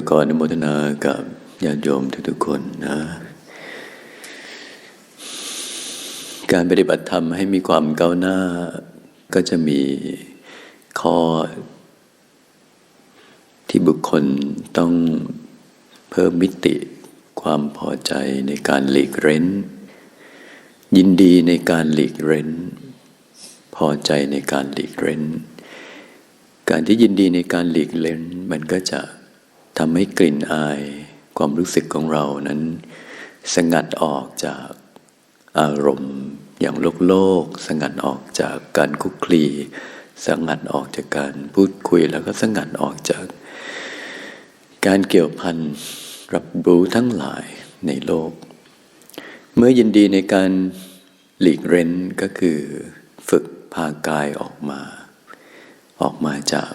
ก็ขออนุโมทนากับญาติโยมทุกๆคนนะ การปฏิบัติธรรมให้มีความก้าวหน้า ก็จะมีข้อ ที่บุคคลต้องเพิ่มมิติความพอใจในการหลีกเร้น ยินดีในการหลีกเร้น พอใจในการหลีกเร้น การที่ยินดีในการหลีกเล้นมันก็จะ ทำให้กลิ่นอายความรู้สึกของเรานั้น สงัดออกจากอารมณ์อย่างโลกโลก สงัดออกจากการคุกคลี สงัดออกจากการพูดคุยแล้วก็สงัดออกจาก การเกี่ยวพันรับรู้ทั้งหลายในโลก เมื่อยินดีในการหลีกเร้นก็คือ ฝึกพากายออกมา ออกมาจาก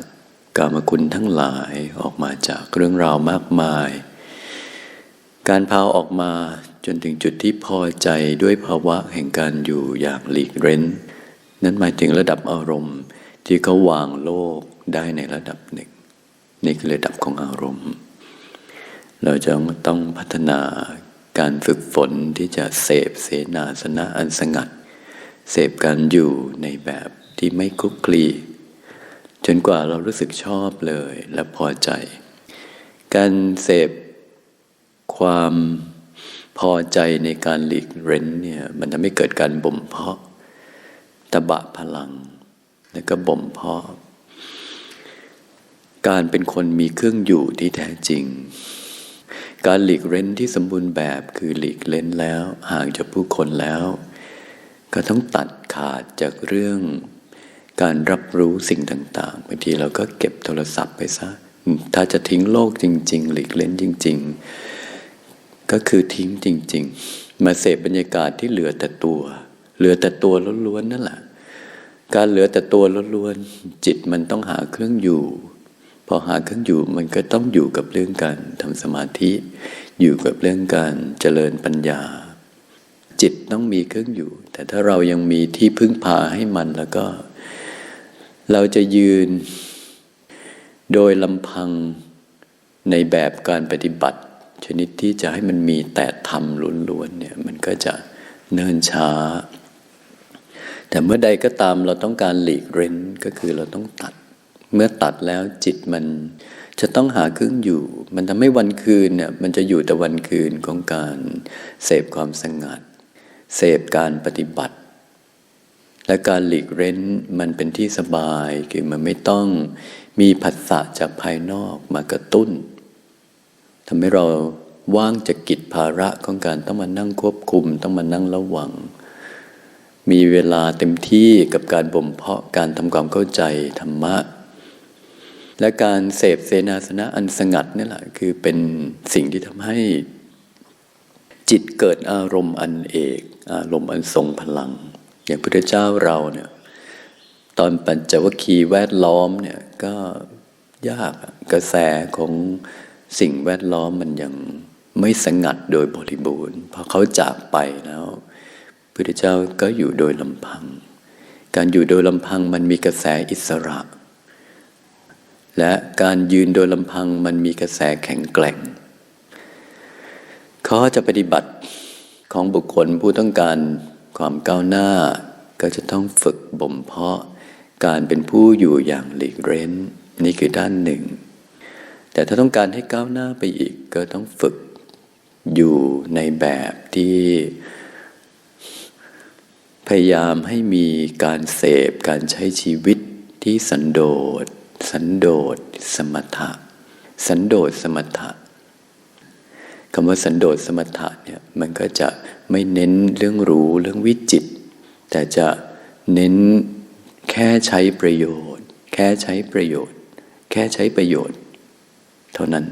กามคุณทั้งหลายออกมาจากเรื่องราวมากมาย การพาออกมาจนถึงจุดที่พอใจด้วยภาวะแห่งการอยู่อย่างหลีกเร้น นั้นหมายถึงระดับอารมณ์ที่เขาวางโลกได้ในระดับหนึ่งนี่คือระดับของอารมณ์ เราจะต้องพัฒนาการฝึกฝนที่จะเสพเสนาสนะอันสงัด เสพการอยู่ในแบบที่ไม่คุกคลี จนกว่าเรารู้สึกชอบเลยและพอใจ การเสพความพอใจในการหลีกเร้นเนี่ยมันทำให้เกิดการบ่มเพาะตบะพลัง แล้วก็บ่มเพาะ การเป็นคนมีเครื่องอยู่ที่แท้จริง การหลีกเร้นที่สมบูรณ์แบบคือหลีกเล้นแล้วห่างจากผู้คนแล้ว ก็ต้องตัดขาดจากเรื่อง การรับรู้สิ่งต่างๆบางทีเราก็เก็บโทรศัพท์ไปซะ ถ้าจะทิ้งโลกจริง ๆ หลีกเล่นจริง ๆ ก็คือทิ้งจริง ๆ มาเสพบรรยากาศที่เหลือแต่ตัว เหลือแต่ตัวล้วนๆนั่นแหละ การเหลือแต่ตัวล้วนๆจิตมันต้องหาเครื่องอยู่ พอหาเครื่องอยู่มันก็ต้องอยู่กับเรื่องการทำสมาธิ อยู่กับเรื่องการเจริญปัญญา จิตต้องมีเครื่องอยู่ แต่ถ้าเรายังมีที่พึ่งพาให้มันแล้วก็ เราจะยืนโดยลำพังในแบบการปฏิบัติ ชนิดที่จะให้มันมีแต่ธรรมล้วนๆเนี่ยมันก็จะเนินช้า แต่เมื่อใดก็ตามเราต้องการหลีกเร้นก็คือเราต้องตัด เมื่อตัดแล้วจิตมันจะต้องหาเครื่องอยู่ มันทำให้วันคืนเนี่ยมันจะอยู่แต่วันคืนของการเสพความสงัด เสพการปฏิบัติ และการหลีกเร้นมันเป็นที่สบายคือมันไม่ต้องมีผัสสะจากภายนอกมากระตุ้นทำให้เราว่างจากกิจภาระของการต้องมานั่งควบคุม ต้องมานั่งระวัง มีเวลาเต็มที่กับการบ่มเพาะการทำความเข้าใจธรรมะ และการเสพเสนาสนะอันสงัดนี่แหละคือเป็นสิ่งที่ทำให้ จิตเกิดอารมณ์อันเอก อารมณ์อันทรงพลัง อย่างพุทธเจ้าเราเนี่ยตอนปัญจวัคคีย์แวดล้อมเนี่ยก็ยากกระแสของสิ่งแวดล้อมมันยังไม่สงัดโดยบริบูรณ์พอเขาจากไปแล้วพุทธเจ้าก็อยู่โดยลำพัง การอยู่โดยลำพังมันมีกระแสอิสระ และการยืนโดยลำพังมันมีกระแสแข็งแกร่งเขาจะปฏิบัติของบุคคลผู้ต้องการ ความก้าวหน้าก็จะต้องฝึกบ่มเพาะการเป็นผู้อยู่อย่างหลีกเร้น นี่คือด้านหนึ่ง แต่ถ้าต้องการให้ก้าวหน้าไปอีกก็ต้องฝึกอยู่ในแบบที่ พยายามให้มีการเสพการใช้ชีวิตที่สันโดษ สันโดษสมถะ สันโดษสมถะ คำว่าสันโดษสมถะเนี่ยมันก็จะไม่เน้นเรื่องรู้เรื่องวิจิต แต่จะเน้นแค่ใช้ประโยชน์ แค่ใช้ประโยชน์ แค่ใช้ประโยชน์ เท่านั้น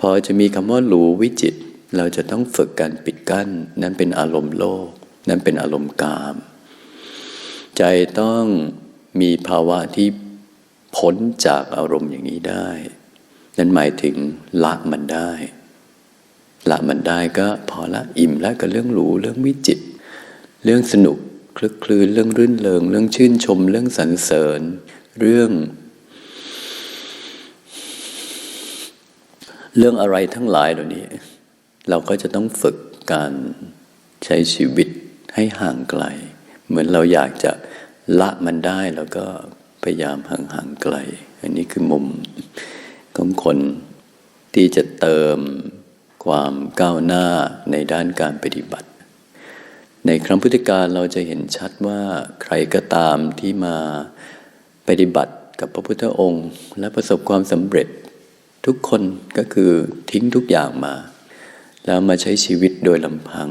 พอจะมีคำว่ารู้วิจิต เราจะต้องฝึกการปิดกั้น นั้นเป็นอารมณ์โลก นั้นเป็นอารมณ์กาม ใจต้องมีภาวะที่พ้นจากอารมณ์อย่างนี้ได้ นั้นหมายถึงละมันได้ มันได้ก็พอละอิ่มแล้วกับเรื่องหรูเรื่องวิจิต เรื่องสนุกคลึกคลื่นเรื่องรื่นเริงเรื่องชื่นชม เรื่องสรรเสริญ เรื่อง เรื่องอะไรทั้งหลายเหล่านี้ เราก็จะต้องฝึกการใช้ชีวิตให้ห่างไกล เหมือนเราอยากจะละมันได้แล้วก็พยายามห่างห่างไกล อันนี้คือมุมของคนที่จะเติม ความก้าวหน้าในด้านการปฏิบัติ ในครั้งพุทธกาลเราจะเห็นชัดว่าใครก็ตามที่มาปฏิบัติกับพระพุทธองค์ และประสบความสำเร็จทุกคนก็คือทิ้งทุกอย่างมา แล้วมาใช้ชีวิตโดยลำพัง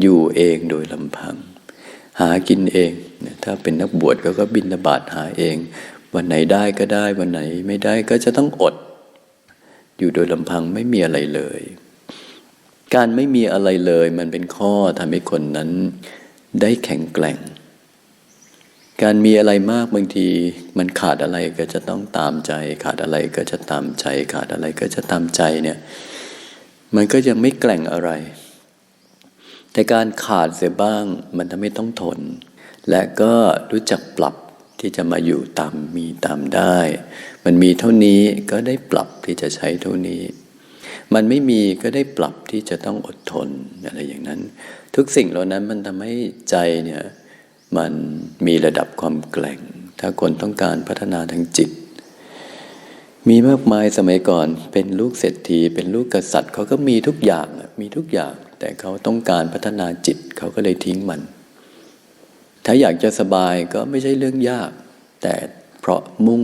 อยู่เองโดยลำพัง หากินเอง ถ้าเป็นนักบวชก็ก็บินบาตหาเอง วันไหนได้ก็ได้วันไหนไม่ได้ก็จะต้องอด อยู่โดยลำพังไม่มีอะไรเลย การไม่มีอะไรเลยมันเป็นข้อทำให้คนนั้นได้แข็งแกร่ง การมีอะไรมากบางทีมันขาดอะไรก็จะต้องตามใจ ขาดอะไรก็จะตามใจ ขาดอะไรก็จะตามใจเนี่ยมันก็ยังไม่แกร่งอะไร แต่การขาดเสียบ้างมันทำให้ต้องทน และก็รู้จักปรับที่จะมาอยู่ตามมีตามได้ มันมีเท่านี้ก็ได้ปรับที่จะใช้เท่านี้ มันไม่มีก็ได้ปรับที่จะต้องอดทนอะไรอย่างนั้น ทุกสิ่งเหล่านั้นมันทำให้ใจเนี่ยมันมีระดับความแกร่ง ถ้าคนต้องการพัฒนาทางจิต มีมากมายสมัยก่อนเป็นลูกเศรษฐี เป็นลูกกษัตริย์เขาก็มีทุกอย่างมีทุกอย่าง แต่เขาต้องการพัฒนาจิตเขาก็เลยทิ้งมัน ถ้าอยากจะสบายก็ไม่ใช่เรื่องยาก แต่เพราะมุ่ง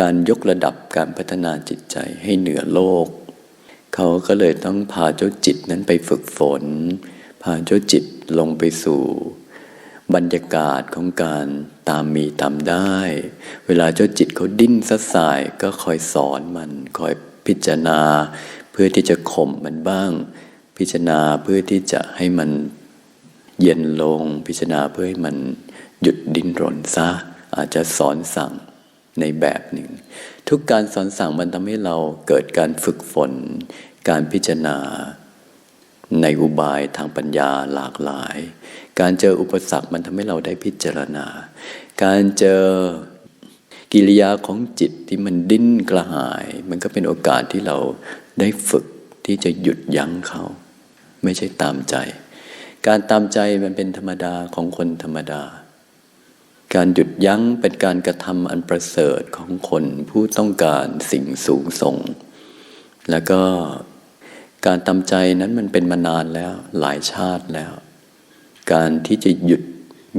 การยกระดับการพัฒนาจิตใจให้เหนือโลก เขาก็เลยต้องพาเจ้าจิตนั้นไปฝึกฝน พาเจ้าจิตลงไปสู่ บรรยากาศของการตามมีตามได้ เวลาเจ้าจิตเขาดิ้นสัสายก็คอยสอนมัน คอยพิจารณา เพื่อที่จะข่มมันบ้าง พิจารณาเพื่อที่จะให้มันเย็นลง พิจารณาเพื่อให้มันหยุดดิ้นรนซะ อาจจะสอนสั่ง ในแบบหนึ่ง ทุกการสอนสั่งมันทำให้เราเกิดการฝึกฝน การพิจารณา ในอุบายทางปัญญาหลากหลาย การเจออุปสรรคมันทำให้เราได้พิจารณา การเจอกิริยาของจิตที่มันดิ้นกระหาย มันก็เป็นโอกาสที่เราได้ฝึกที่จะหยุดยั้งเขา ไม่ใช่ตามใจ การตามใจมันเป็นธรรมดาของคนธรรมดา การหยุดยั้งเป็นการกระทำอันประเสริฐของคนผู้ต้องการสิ่งสูงส่ง แล้วก็การตามใจนั้นมันเป็นมานานแล้วหลายชาติแล้ว การที่จะหยุด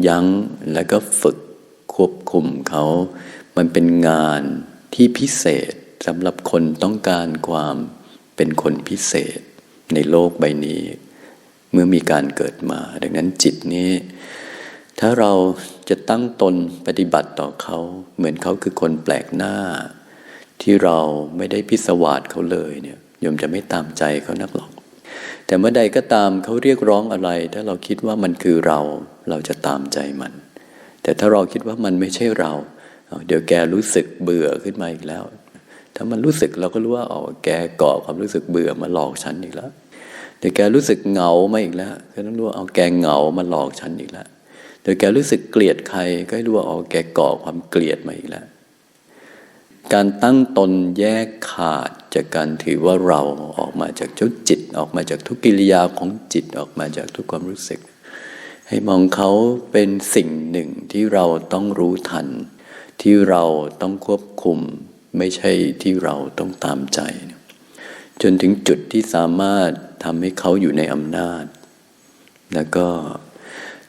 ยั้งและก็ฝึกควบคุมเขา มันเป็นงานที่พิเศษสำหรับคนต้องการความเป็นคนพิเศษในโลกใบนี้ เมื่อมีการเกิดมา ดังนั้นจิตนี้ ถ้าเราจะตั้งตนปฏิบัติต่อเขา เหมือนเขาคือคนแปลกหน้า ที่เราไม่ได้พิสวาสเขาเลยเนี่ยโยมจะไม่ตามใจเขานักหรอก แต่เมื่อใดก็ตามเขาเรียกร้องอะไร ถ้าเราคิดว่ามันคือเรา เราจะตามใจมัน แต่ถ้าเราคิดว่ามันไม่ใช่เรา เดี๋ยวแกรู้สึกเบื่อขึ้นมาอีกแล้ว ถ้ามันรู้สึกเราก็รู้ว่าอ๋อแกเกาะความรู้สึกเบื่อมาหลอกฉันอีกแล้วเดี๋ยวแกรู้สึกเหงามาอีกแล้วก็ต้องรู้ว่าเอาแกเหงามาหลอกฉันอีกแล้ว เดี๋ยวแกรู้สึกเกลียดใครก็รู้ว่าอ๋อแกกาะความเกลียดมาอีกแล้ว การตั้งตนแยกขาดจากการถือว่าเราออกมาจากเจ้าจิต ออกมาจากทุกกิริยาของจิตออกมาจากทุกความรู้สึก ให้มองเขาเป็นสิ่งหนึ่งที่เราต้องรู้ทัน ที่เราต้องควบคุม ไม่ใช่ที่เราต้องตามใจ จนถึงจุดที่สามารถทำให้เขาอยู่ในอำนาจ แล้วก็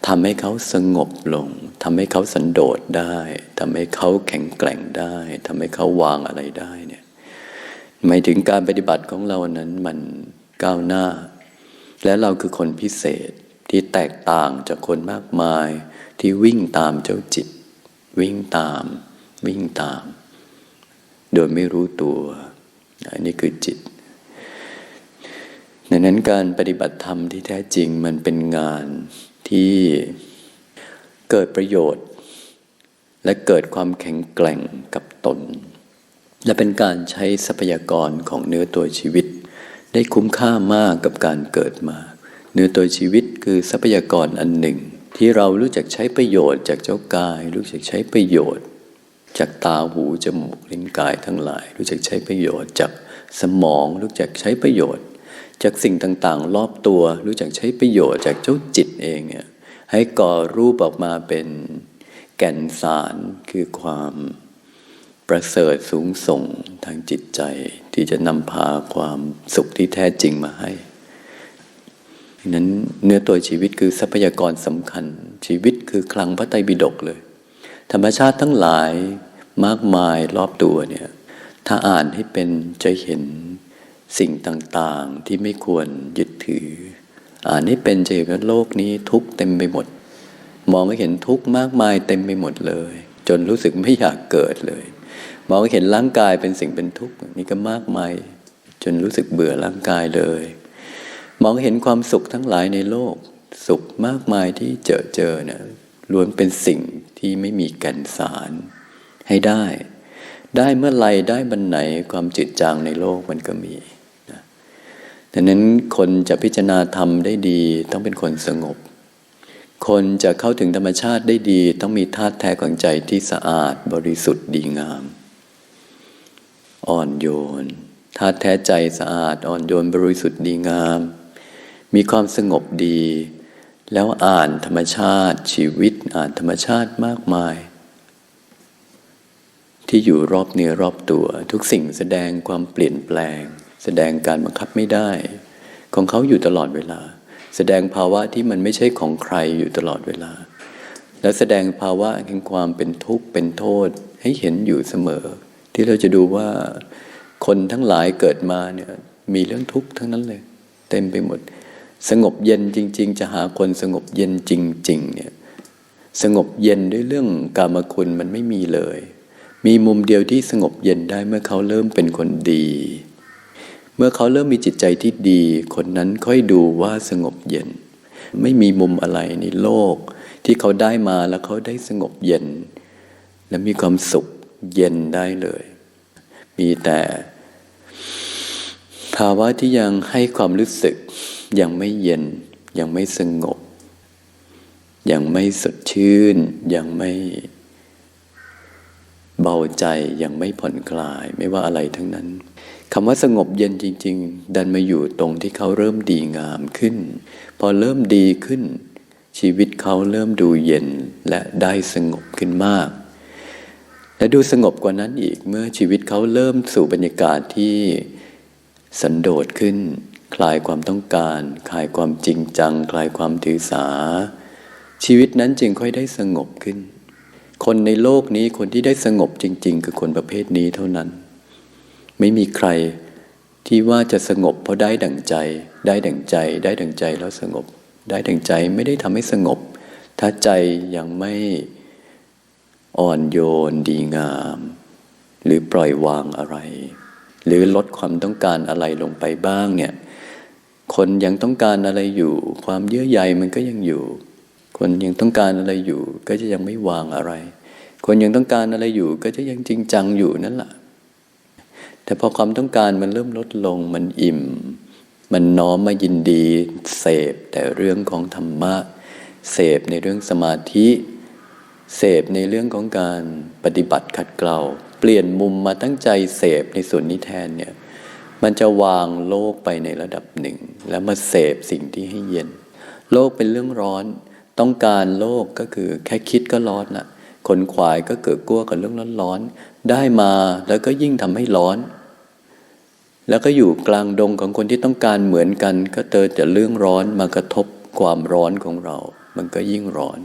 ทำให้เขาสงบลงทำให้เขาสันโดษได้ทำให้เขาแข็งแกร่งได้ทำให้เขาวางอะไรได้เนี่ยหมายถึงการปฏิบัติของเรานั้นมันก้าวหน้า และเราคือคนพิเศษที่แตกต่างจากคนมากมาย ที่วิ่งตามเจ้าจิต วิ่งตาม วิ่งตาม โดยไม่รู้ตัวอันนี้คือจิตดังนั้นการปฏิบัติธรรมที่แท้จริงมันเป็นงาน ที่เกิดประโยชน์ และเกิดความแข็งแกร่งกับตน และเป็นการใช้ทรัพยากรของเนื้อตัวชีวิต ได้คุ้มค่ามากกับการเกิดมา เนื้อตัวชีวิตคือทรัพยากรอันหนึ่ง ที่เรารู้จักใช้ประโยชน์ จากเจ้ากาย รู้จักใช้ประโยชน์ จากตาหูจมูกลิ้นกายทั้งหลาย รู้จักใช้ประโยชน์จากสมองรู้จักใช้ประโยชน์ จากสิ่งต่างๆ รอบตัว รู้จักใช้ประโยชน์จากเจ้าจิตเองเนี่ยให้ก่อรูปออกมาเป็นแก่นสารคือความประเสริฐสูงส่งทางจิตใจ ที่จะนำพาความสุขที่แท้จริงมาให้ดังนั้นเนื้อตัวชีวิตคือทรัพยากรสำคัญ ชีวิตคือคลังพระไตรปิฎกเลย ธรรมชาติทั้งหลายมากมายรอบตัวเนี่ย ถ้าอ่านให้เป็นจะเห็น สิ่งต่างๆที่ไม่ควรยึดถือ อ่านให้เป็นจะเห็นว่าโลกนี้ทุกเต็มไปหมด มองไม่เห็นทุกมากมายเต็มไปหมดเลย จนรู้สึกไม่อยากเกิดเลย มองเห็นร่างกายเป็นสิ่งเป็นทุกข์นี่ก็มากมาย จนรู้สึกเบื่อร่างกายเลย มองเห็นความสุขทั้งหลายในโลก สุขมากมายที่เจอเจอเนี่ยล้วนเป็นสิ่งที่ไม่มีแกันสารให้ได้ ได้เมื่อไรได้บันไหนความจิตจางในโลกมันก็มี ดังนั้นคนจะพิจารณาธรรมได้ดีต้องเป็นคนสงบ คนจะเข้าถึงธรรมชาติได้ดีต้องมีธาตุแท้ของใจที่สะอาดบริสุทธิ์ดีงาม อ่อนโยนธาตุแท้ใจสะอาดอ่อนโยนบริสุทธิ์ดีงาม มีความสงบดี แล้วอ่านธรรมชาติชีวิตอ่านธรรมชาติมากมาย ที่อยู่รอบเนื้อรอบตัวทุกสิ่งแสดงความเปลี่ยนแปลง แสดงการบังคับไม่ได้ ของเขาอยู่ตลอดเวลา แสดงภาวะที่มันไม่ใช่ของใครอยู่ตลอดเวลา และแสดงภาวะแห่งความเป็นทุกข์เป็นโทษให้เห็นอยู่เสมอ ที่เราจะดูว่าคนทั้งหลายเกิดมาเนี่ยมีเรื่องทุกข์ทั้งนั้นเลย เต็มไปหมด สงบเย็นจริง ๆ จะหาคนสงบเย็นจริง ๆ เนี่ยสงบเย็นด้วยเรื่องกามคุณมันไม่มีเลย มีมุมเดียวที่สงบเย็นได้เมื่อเขาเริ่มเป็นคนดี เมื่อเขาเริ่มมีจิตใจที่ดี คนนั้นค่อยดูว่าสงบเย็น ไม่มีมุมอะไรในโลก ที่เขาได้มาแล้วเขาได้สงบเย็น และมีความสุขเย็นได้เลย มีแต่ภาวะที่ยังให้ความรู้สึก ยังไม่เย็น ยังไม่สงบ ยังไม่สดชื่น ยังไม่เบาใจยังไม่ผ่อนคลายไม่ว่าอะไรทั้งนั้น คำว่าสงบเย็นจริง ๆ ดันมาอยู่ตรงที่เขาเริ่มดีงามขึ้น พอเริ่มดีขึ้น ชีวิตเขาเริ่มดูเย็นและได้สงบขึ้นมาก และดูสงบกว่านั้นอีกเมื่อชีวิตเขาเริ่มสู่บรรยากาศที่สันโดษขึ้น คลายความต้องการ คลายความจริงจัง คลายความถือสา ชีวิตนั้นจึงค่อยได้สงบขึ้น คนในโลกนี้คนที่ได้สงบจริง ๆ คือคนประเภทนี้เท่านั้น ไม่มีใครที่ว่าจะสงบเพราะได้ดั่งใจ ได้ดั่งใจ ได้ดั่งใจแล้วสงบ ได้ดั่งใจไม่ได้ทำให้สงบ ถ้าใจยังไม่อ่อนโยนดีงาม หรือปล่อยวางอะไร หรือลดความต้องการอะไรลงไปบ้างเนี่ย คนยังต้องการอะไรอยู่ ความเยื่อใยมันก็ยังอยู่ คนยังต้องการอะไรอยู่ ก็จะยังไม่วางอะไร คนยังต้องการอะไรอยู่ ก็จะยังจริงจังอยู่นั่นแหละ แต่พอความต้องการมันเริ่มลดลงมันอิ่ม มันน้อมมายินดีเสพแต่เรื่องของธรรมะ เสพในเรื่องสมาธิเสพในเรื่องของการปฏิบัติขัดเกลาเปลี่ยนมุมมาตั้งใจเสพในส่วนนี้แทนเนี่ยมันจะวางโลกไปในระดับหนึ่ง แล้วมาเสพสิ่งที่ให้เย็น โลกเป็นเรื่องร้อน ต้องการโลกก็คือแค่คิดก็ร้อนละคนขวายก็เกิดกลัวกับเรื่องร้อน ได้มาแล้วก็ยิ่งทำให้ร้อน แล้วก็อยู่กลางดงของคนที่ต้องการเหมือนกัน ก็เจอแต่เรื่องร้อนมากระทบความร้อนของเรา มันก็ยิ่งร้อน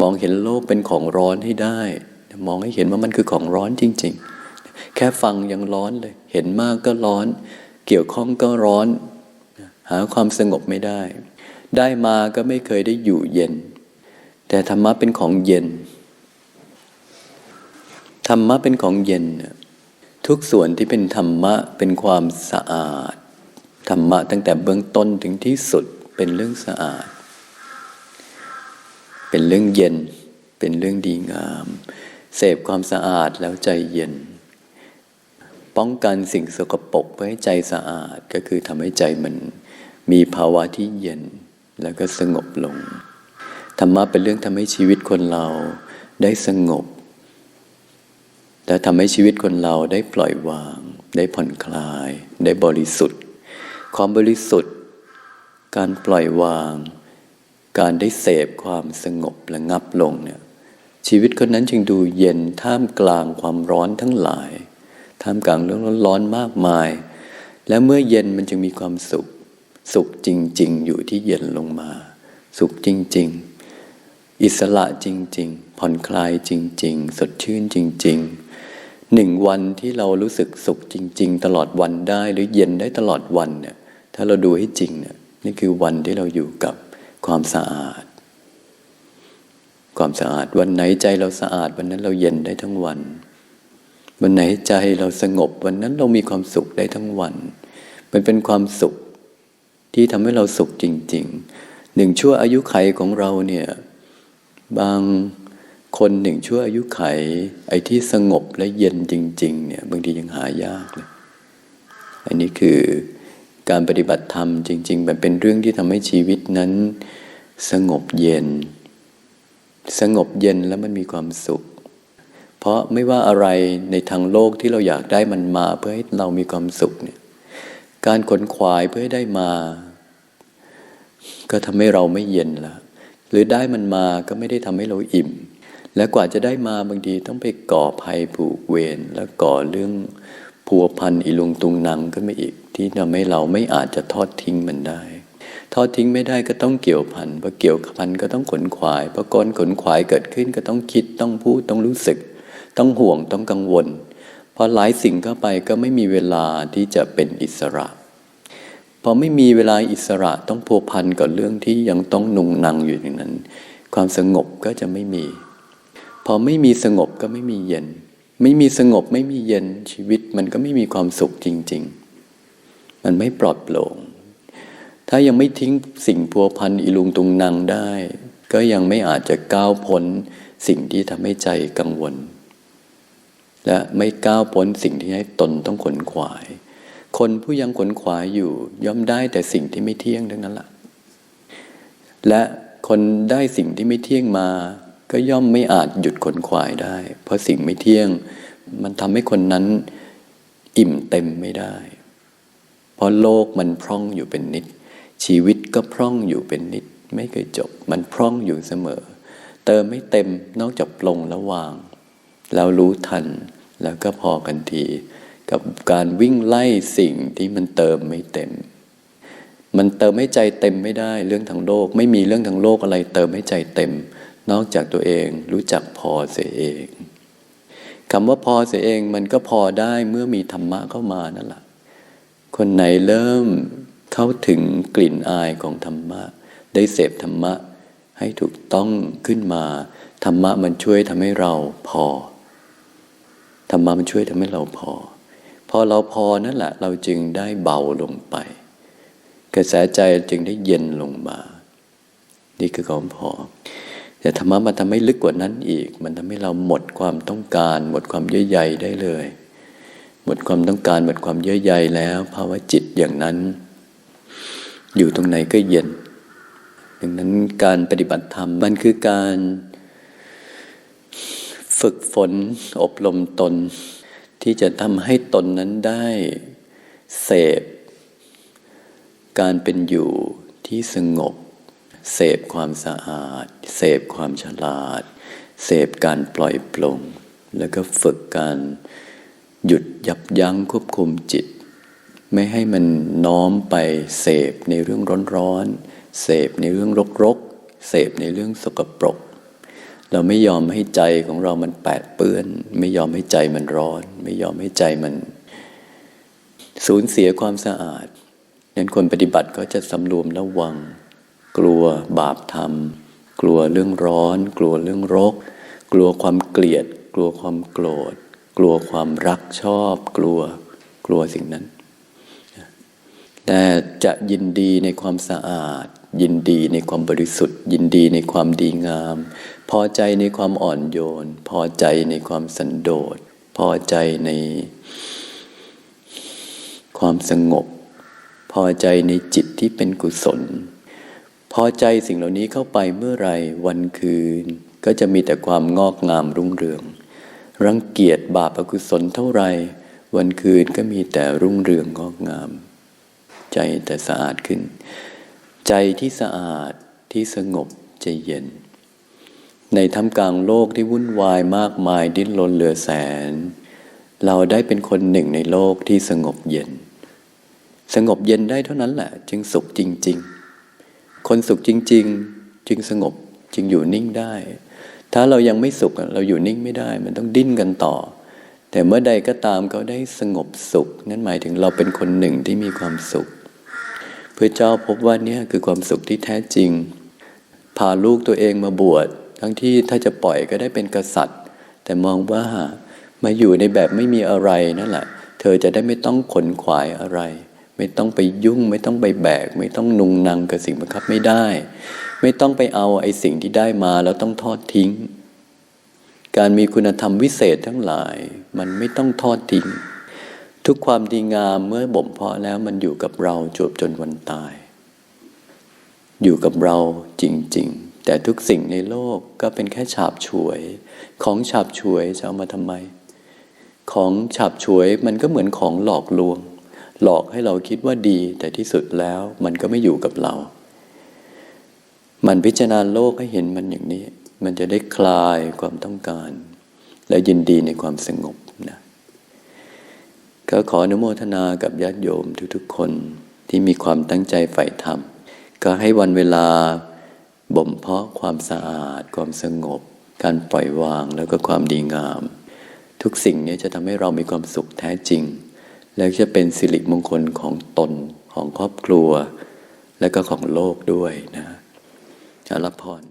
มองเห็นโลกเป็นของร้อนให้ได้ มองให้เห็นว่ามันคือของร้อนจริง ๆ แค่ฟังยังร้อนเลย เห็นมากก็ร้อน เกี่ยวข้องก็ร้อน หาความสงบไม่ได้ ได้มาก็ไม่เคยได้อยู่เย็น แต่ธรรมะเป็นของเย็น ธรรมะเป็นของเย็น ทุกส่วนที่เป็นธรรมะเป็นความสะอาด ธรรมะตั้งแต่เบื้องต้นถึงที่สุดเป็นเรื่องสะอาด เป็นเรื่องเย็น เป็นเรื่องดีงาม เสพความสะอาดแล้วใจเย็น ป้องกันสิ่งสกปรกเพื่อให้ใจสะอาดก็คือทำให้ใจมันมีภาวะที่เย็นแล้วก็สงบลง ธรรมะเป็นเรื่องทำให้ชีวิตคนเราได้สงบ และทำให้ชีวิตคนเราได้ปล่อยวาง ได้ผ่อนคลาย ได้บริสุทธิ์ ความบริสุทธิ์ การปล่อยวาง การได้เสพความสงบและงับลงเนี่ยชีวิตคนนั้นจึงดูเย็นท่ามกลางความร้อนทั้งหลาย ท่ามกลางเรื่องร้อนๆมากมาย และเมื่อเย็นมันจึงมีความสุข สุขจริง ๆ อยู่ที่เย็นลงมา สุขจริง ๆ อิสระจริง ๆ ผ่อนคลายจริง ๆ สดชื่นจริง ๆ หนึ่งวันที่เรารู้สึกสุขจริง ๆ ตลอดวันได้หรือเย็นได้ตลอดวันเนี่ยถ้าเราดูให้จริงเนี่ยนี่คือวันที่เราอยู่กับความสะอาด ความสะอาดวันไหนใจเราสะอาด วันนั้นเราเย็นได้ทั้งวัน วันไหนใจเราสงบ วันนั้นเรามีความสุขได้ทั้งวัน มันเป็นความสุขที่ทำให้เราสุขจริง ๆ หนึ่งชั่วอายุไขของเราเนี่ยบาง คนหนึ่งชั่วอายุไข ไอ้ที่สงบและเย็นจริง ๆ เนี่ยบางทียังหายากเลย อันนี้คือการปฏิบัติธรรมจริง ๆ มันเป็นเรื่องที่ทำให้ชีวิตนั้น สงบเย็น สงบเย็นแล้วมันมีความสุข เพราะไม่ว่าอะไรในทางโลกที่เราอยากได้มันมาเพื่อให้เรามีความสุขเนี่ย การขนขวายเพื่อให้ได้มา ก็ทำให้เราไม่เย็นละหรือได้มันมาก็ไม่ได้ทำให้เราอิ่ม และกว่าจะได้มาบางทีต้องไปก่อภัยผูกเวรแล้วก่อเรื่องพัวพันอีลุงตุงนังขึ้นมาอีก ที่ทำให้เราไม่อาจจะทอดทิ้งมันได้ ทอดทิ้งไม่ได้ก็ต้องเกี่ยวพันพอเกี่ยวพันก็ต้องขนขวายพอก้อนขนขวายเกิดขึ้นก็ต้องคิดต้องพูดต้องรู้สึก ต้องห่วงต้องกังวลพอหลายสิ่งเข้าไปก็ไม่มีเวลาที่จะเป็นอิสระพอไม่มีเวลาอิสระต้องพัวพันกับเรื่องที่ยังต้องนุงนังอยู่อย่างนั้น ความสงบก็จะไม่มี อไม่มีสงบก็ไม่มีเย็น ไม่มีสงบไม่มีเย็นชีวิตมันก็ไม่มีความสุขจริง ๆ มันไม่ปลอดโปร่ง ถ้ายังไม่ทิ้งสิ่งพัวพันอีลุงตุงนางได้ ก็ยังไม่อาจจะก้าวพ้นสิ่งที่ทำให้ใจกังวล และไม่ก้าวพ้นสิ่งที่ให้ตนต้องขนขวาย คนผู้ยังขนขวายอยู่ ย่อมได้แต่สิ่งที่ไม่เที่ยงทั้งนั้นแหละและคนได้สิ่งที่ไม่เที่ยงมา ก็ย่อมไม่อาจหยุดขนขวายได้ เพราะสิ่งไม่เที่ยง มันทำให้คนนั้นอิ่มเต็มไม่ได้ เพราะโลกมันพร่องอยู่เป็นนิด ชีวิตก็พร่องอยู่เป็นนิด ไม่เคยจบ มันพร่องอยู่เสมอ เติมไม่เต็มนอกจากปลงและวาง แล้วรู้ทันแล้วก็พอกันที กับการวิ่งไล่สิ่งที่มันเติมไม่เต็ม มันเติมให้ใจเต็มไม่ได้ เรื่องทางโลก ไม่มีเรื่องทางโลกอะไร เติมให้ใจเต็ม นอกจากตัวเองรู้จักพอเสียเองคำว่าพอเสียเองมันก็พอได้เมื่อมีธรรมะเข้ามานั่นแหละคนไหนเริ่มเข้าถึงกลิ่นอายของธรรมะ ได้เสพธรรมะให้ถูกต้องขึ้นมา ธรรมะมันช่วยทำให้เราพอ ธรรมะมันช่วยทำให้เราพอ พอเราพอนั่นแหละ เราจึงได้เบาลงไป กระแสใจจึงได้เย็นลงมา นี่คือความพอ แต่ธรรมะมันทำให้ลึกกว่านั้นอีก มันทำให้เราหมดความต้องการ หมดความเยื่อใยได้เลย หมดความต้องการ หมดความเยื่อใยแล้วภาวะจิตอย่างนั้น อยู่ตรงไหนก็เย็น ดังนั้นการปฏิบัติธรรมมันคือการฝึกฝนอบรมตน ที่จะทำให้ตนนั้นได้เสพ การเป็นอยู่ที่สงบ เสพความสะอาด เสพความฉลาด เสพการปล่อยปลง แล้วก็ฝึกการหยุดยับยั้งควบคุมจิต ไม่ให้มันน้อมไปเสพในเรื่องร้อนๆ เสพในเรื่องรกๆ เสพในเรื่องสกปรก เราไม่ยอมให้ใจของเรามันแปดเปื้อน ไม่ยอมให้ใจมันร้อน ไม่ยอมให้ใจมัน สูญเสียความสะอาดนั้นคนปฏิบัติก็จะสำรวมระวัง กลัวบาปธรรม กลัวเรื่องร้อน กลัวเรื่องรก กลัวความเกลียด กลัวความโกรธ กลัวความรักชอบ กลัวกลัวสิ่งนั้น แต่จะยินดีในความสะอาด ยินดีในความบริสุทธิ์ ยินดีในความดีงาม พอใจในความอ่อนโยน พอใจในความสันโดษ พอใจในความสงบ พอใจในจิตที่เป็นกุศล พอใจสิ่งเหล่านี้เข้าไปเมื่อไรวันคืน ก็จะมีแต่ความงอกงามรุ่งเรือง รังเกียจบาปอกุศลเท่าไร วันคืนก็มีแต่รุ่งเรืองงอกงาม ใจแต่สะอาดขึ้น ใจที่สะอาดที่สงบใจเย็น ในท่ามกลางโลกที่วุ่นวายมากมายดิ้นรนเหลือแสน เราได้เป็นคนหนึ่งในโลกที่สงบเย็น สงบเย็นได้เท่านั้นแหละ จึงสุขจริง ๆ คนสุขจริง ๆ จึงสงบจึงอยู่นิ่งได้ ถ้าเรายังไม่สุขเราอยู่นิ่งไม่ได้ มันต้องดิ้นกันต่อ แต่เมื่อใดก็ตามเขาได้สงบสุข นั่นหมายถึงเราเป็นคนหนึ่งที่มีความสุข เพื่อเจ้าพบว่านี่คือความสุขที่แท้จริง พาลูกตัวเองมาบวชทั้งที่ถ้าจะปล่อยก็ได้เป็นกษัตริย์ แต่มองว่ามาอยู่ในแบบไม่มีอะไรนั่นแหละ เธอจะได้ไม่ต้องขนขวายอะไร ไม่ต้องไปยุ่ง ไม่ต้องไปแบก ไม่ต้องนุงนางกับสิ่งบังคับไม่ได้ ไม่ต้องไปเอาไอ้สิ่งที่ได้มาแล้วต้องทอดทิ้ง การมีคุณธรรมวิเศษทั้งหลาย มันไม่ต้องทอดทิ้ง ทุกความดีงามเมื่อบ่มเพาะแล้วมันอยู่กับเราจบจนวันตาย อยู่กับเราจริง ๆ แต่ทุกสิ่งในโลกก็เป็นแค่ฉาบฉวย ของฉาบฉวยจะเอามาทำไม ของฉาบฉวยมันก็เหมือนของหลอกลวง หลอกให้เราคิดว่าดี แต่ที่สุดแล้วมันก็ไม่อยู่กับเรา มันพิจารณาโลกให้เห็นมันอย่างนี้ มันจะได้คลายความต้องการ และยินดีในความสงบนะก็ขออนุโมทนากับญาติโยมทุกๆ คนที่มีความตั้งใจใฝ่ธรรม ก็ให้วันเวลาบ่มเพาะความสะอาด ความสงบ การปล่อยวางแล้วก็ความดีงาม ทุกสิ่งนี้จะทำให้เรามีความสุขแท้จริง แล้วจะเป็นสิริมงคลของตนของครอบครัว และก็ของโลกด้วยนะรับพร